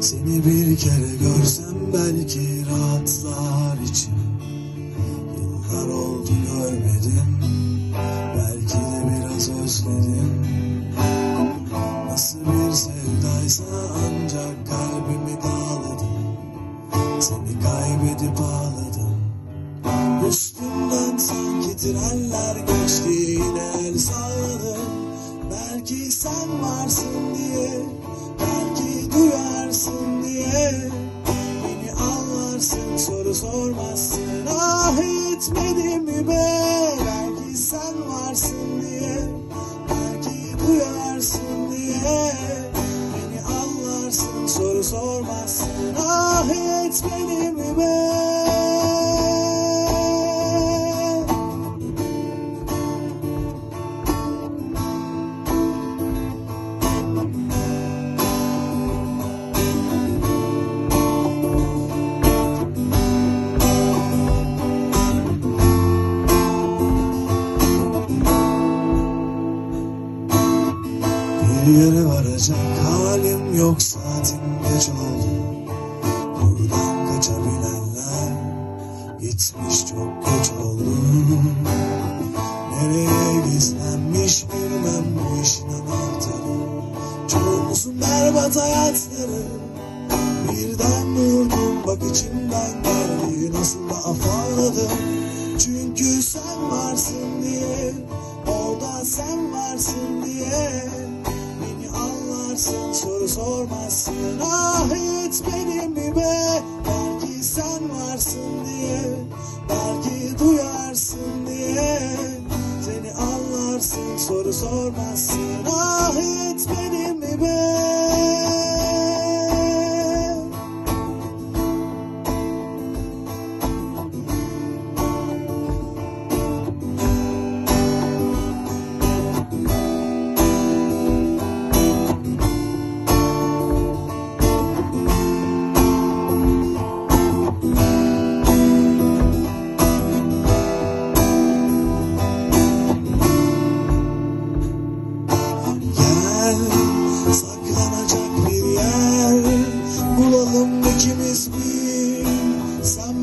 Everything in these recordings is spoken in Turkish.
Seni bir kere görsem belki rahatlar içim Yıllar oldu görmedim Belki de biraz özledim. Nasıl bir sevdaysa ancak kalbimi dağladım Seni kaybedip ağladım. Üstümden sanki trenler geçti yine el salladım. Belki sen varsın diye soru sormazsın. Ah etmedim mi be? Belki sen varsın diye Belki duyarsın diye. Beni anlarsın soru sormazsın. Ah etmedim mi be Bir yere varacak halim yok saatim geç oldu. Buradan kaçabilenler gitmiş çok geç oldu. Nereye gizlenmiş bilmem bu işin anahtarı. Çoğumuzun berbat hayatları? Birden vurdum bak içimden geldi. Nasıl da afalladım. Çünkü sen varsın diye Orada sen varsın diye anlarsın soru sormazsın. Ah etmedim mi be Belki sen varsın diye Belki duyarsın diye Seni anlarsın. Soru sormazsın. Ah etmedim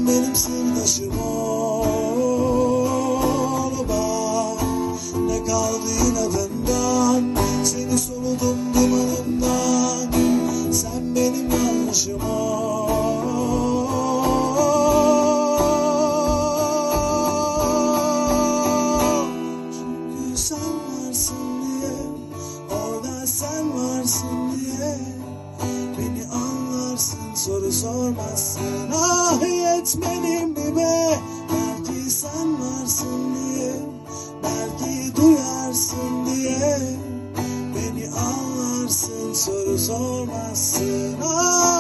Benim sırdaşım ol Bak ne kaldı inadından? Seni soludum dumanımdan Sen benim yanlışım. Ol. Çünkü sen varsın diye Orada sen varsın soru sormazsın. Ah yetmedim mi be Belki sen varsın diye Belki duyarsın diye. Beni anlarsın soru sormazsın. Ah